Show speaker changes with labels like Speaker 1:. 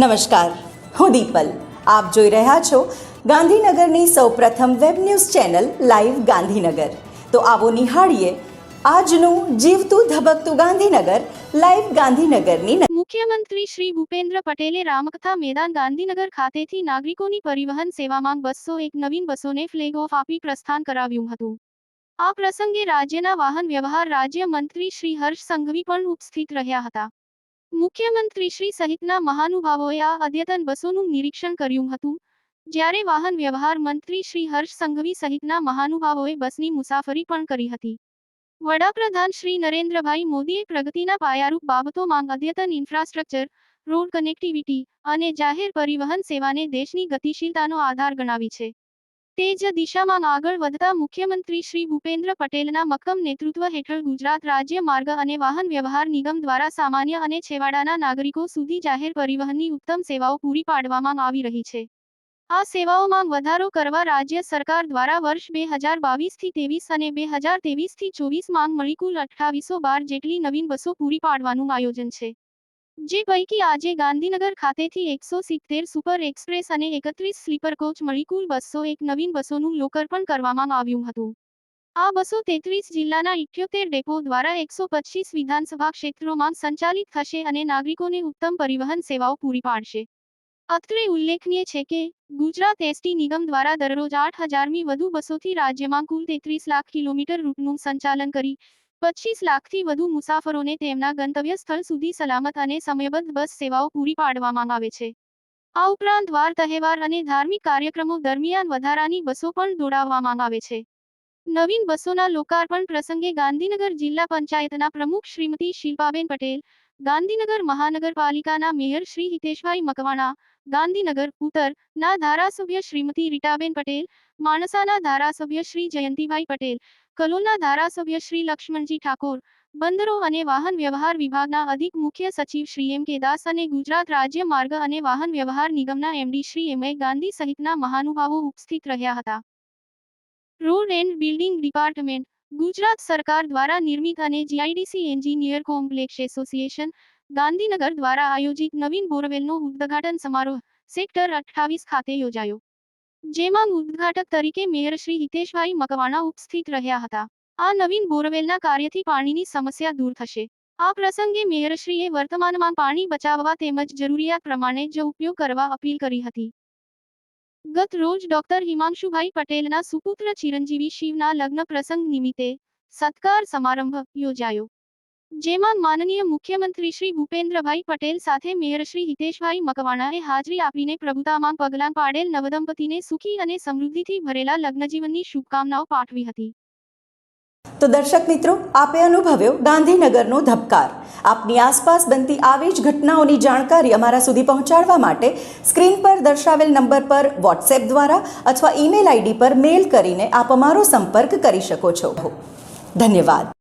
Speaker 1: નમસ્કાર. હું દીપલ. આપ જોઈ રહ્યા છો ગાંધીનગરની સૌપ્રથમ web news channel live Gandhinagar. તો આવો નિહાળીએ આજનું જીવતું ધબકતું ગાંધીનગર, લાઈવ ગાંધીનગરની
Speaker 2: મુખ્યમંત્રી શ્રી ભૂપેન્દ્ર પટેલે રામકથા મેદાન ગાંધીનગર ખાતેથી નાગરિકોની પરિવહન સેવામાં બસો એક નવીન બસોને ફ્લેગ ઓફ આપી પ્રસ્થાન કરાવ્યું હતું. આ પ્રસંગે રાજ્યના વાહન વ્યવહાર રાજ્ય મંત્રી શ્રી હર્ષ સંઘવી પણ ઉપસ્થિત રહ્યા હતા. મુખ્યમંત્રી શ્રી સહિતના મહાનુભાવોએ આ અદ્યતન બસોનું નિરીક્ષણ કર્યું હતું. જ્યારે વાહન વ્યવહાર મંત્રી શ્રી હર્ષ સંઘવી સહિતના મહાનુભાવોએ બસની મુસાફરી પણ કરી હતી. વડાપ્રધાન શ્રી નરેન્દ્રભાઈ મોદીએ પ્રગતિના પાયારૂપ બાબતોમાં અદ્યતન ઇન્ફ્રાસ્ટ્રક્ચર, રોડ કનેક્ટિવિટી અને જાહેર પરિવહન સેવાને દેશની ગતિશીલતાનો આધાર ગણાવી છે. તે જ દિશામાં આગળ વધતા મુખ્યમંત્રી શ્રી ભૂપેન્દ્ર પટેલના મક્કમ નેતૃત્વ હેઠળ ગુજરાત રાજ્ય માર્ગ અને વાહન વ્યવહાર નિગમ દ્વારા સામાન્ય અને છેવાડાના નાગરિકો સુધી જાહેર પરિવહનની ઉત્તમ સેવાઓ પૂરી પાડવામાં આવી રહી છે. આ સેવાઓમાં વધારો કરવા રાજ્ય સરકાર દ્વારા વર્ષ બે હજાર બાવીસથી ત્રેવીસ અને બે હજાર ત્રેવીસથી ચોવીસ માંગ મળી કુલ અઠ્ઠાવીસો બાર જેટલી નવીન બસો પૂરી પાડવાનું આયોજન છે. જે પૈકી આજે ગાંધીનગર ખાતેથી એકસો સિત્તેર સુપર એક્સપ્રેસ અને એકત્રીસ સ્લીપર કોચ મળી કુલ બસો એક નવીન બસોનું લોકાર્પણ કરવામાં આવ્યું હતું. આ બસો તેત્રીસ જિલ્લાના ઇઠ્યોતેર ડેપો દ્વારા એકસો પચીસ વિધાનસભા ક્ષેત્રોમાં સંચાલિત થશે અને નાગરિકોને ઉત્તમ પરિવહન સેવાઓ પૂરી પાડશે. અત્રે ઉલ્લેખનીય છે કે, ગુજરાત એસટી નિગમ દ્વારા દરરોજ આઠ હજારમી વધુ બસોથી રાજ્યમાં કુલ તેત્રીસ લાખ કિલોમીટર રૂટનું સંચાલન કરી પચીસ લાખથી વધુ મુસાફરોને તેમના ગંતવ્ય સ્થળ સુધી સલામત અને સમયબદ્ધ બસ સેવાઓ પૂરી પાડવામાં આવે છે. આ ઉપરાંત વાર તહેવાર અને ધાર્મિક કાર્યક્રમો દરમિયાન વધારાની બસો પણ દોડાવવામાં આવે છે. નવીન બસોના લોકાર્પણ પ્રસંગે ગાંધીનગર જિલ્લા પંચાયતના પ્રમુખ શ્રીમતી શિલ્પાબેન પટેલ, ગાંધીનગર મહાનગરપાલિકાના મેયર શ્રી હિતેશભાઈ મકવાણા, ગાંધીનગર ઉત્તર ના ધારાસભ્ય શ્રીમતી રીટાબેન પટેલ, માણસાના ધારાસભ્ય શ્રી જયંતિભાઈ પટેલ કલોલના ધારાસભ્ય શ્રી લક્ષ્મણજી ઠાકોર, બંદરો અને વાહન વ્યવહાર વિભાગના અધિક મુખ્ય સચિવ શ્રી એમ કે દાસ અને ગુજરાત રાજ્ય માર્ગ અને વાહન વ્યવહાર નિગમના MD Shri M A Gandhi સહિતના મહાનુભાવો ઉપસ્થિત રહ્યા હતા. Road and building department, Gujarat સરકાર દ્વારા નિર્મિત અને GIDC engineer complex association, Gandhinagar દ્વારા આયોજિત નવીન બોરવેલનો ઉદ્ઘાટન સમારોહ, સેક્ટર અઠ્ઠાવીસ ખાતે યોજાયો. જેમાં ઉદ્ઘાટક તરીકે મેયર શ્રી હિતેશભાઈ મકવાણા ઉપસ્થિત રહ્યા હતા. આ નવીન બોરવેલના કાર્યથી પાણીની સમસ્યા દૂર થશે. આ પ્રસંગે મેયરશ્રીએ વર્તમાનમાં પાણી બચાવવા તેમજ જરૂરિયાત પ્રમાણે જ ઉપયોગ કરવા અપીલ કરી હતી. ગત રોજ ડોક્ટર હિમાંશુભાઈ પટેલના સુપુત્ર ચિરંજીવી શિવના લગ્ન પ્રસંગ નિમિત્તે સત્કાર સમારંભ યોજાયો. જેમાં માનનીય મુખ્યમંત્રી શ્રી ભૂપેન્દ્રભાઈ પટેલ સાથે મેયર શ્રી હિતેશભાઈ મકવાણાએ હાજરી આપીને પ્રભુતામાં પગલાં પાડેલ નવદંપતીને સુખી અને સમૃદ્ધિથી ભરેલા લગ્નજીવનની શુભકામનાઓ પાઠવી હતી.
Speaker 1: તો દર્શક મિત્રો, આપે અનુભવ્યો ગાંધીનગરનો ધબકાર. આપની આસપાસ બનતી આવી જ ઘટનાઓની જાણકારી અમારા સુધી પહોંચાડવા માટે સ્ક્રીન પર દર્શાવેલ નંબર પર વોટ્સએપ દ્વારા અથવા ઈમેલ આઈડી પર મેલ કરીને આપ અમારો સંપર્ક કરી શકો છો. ધન્યવાદ.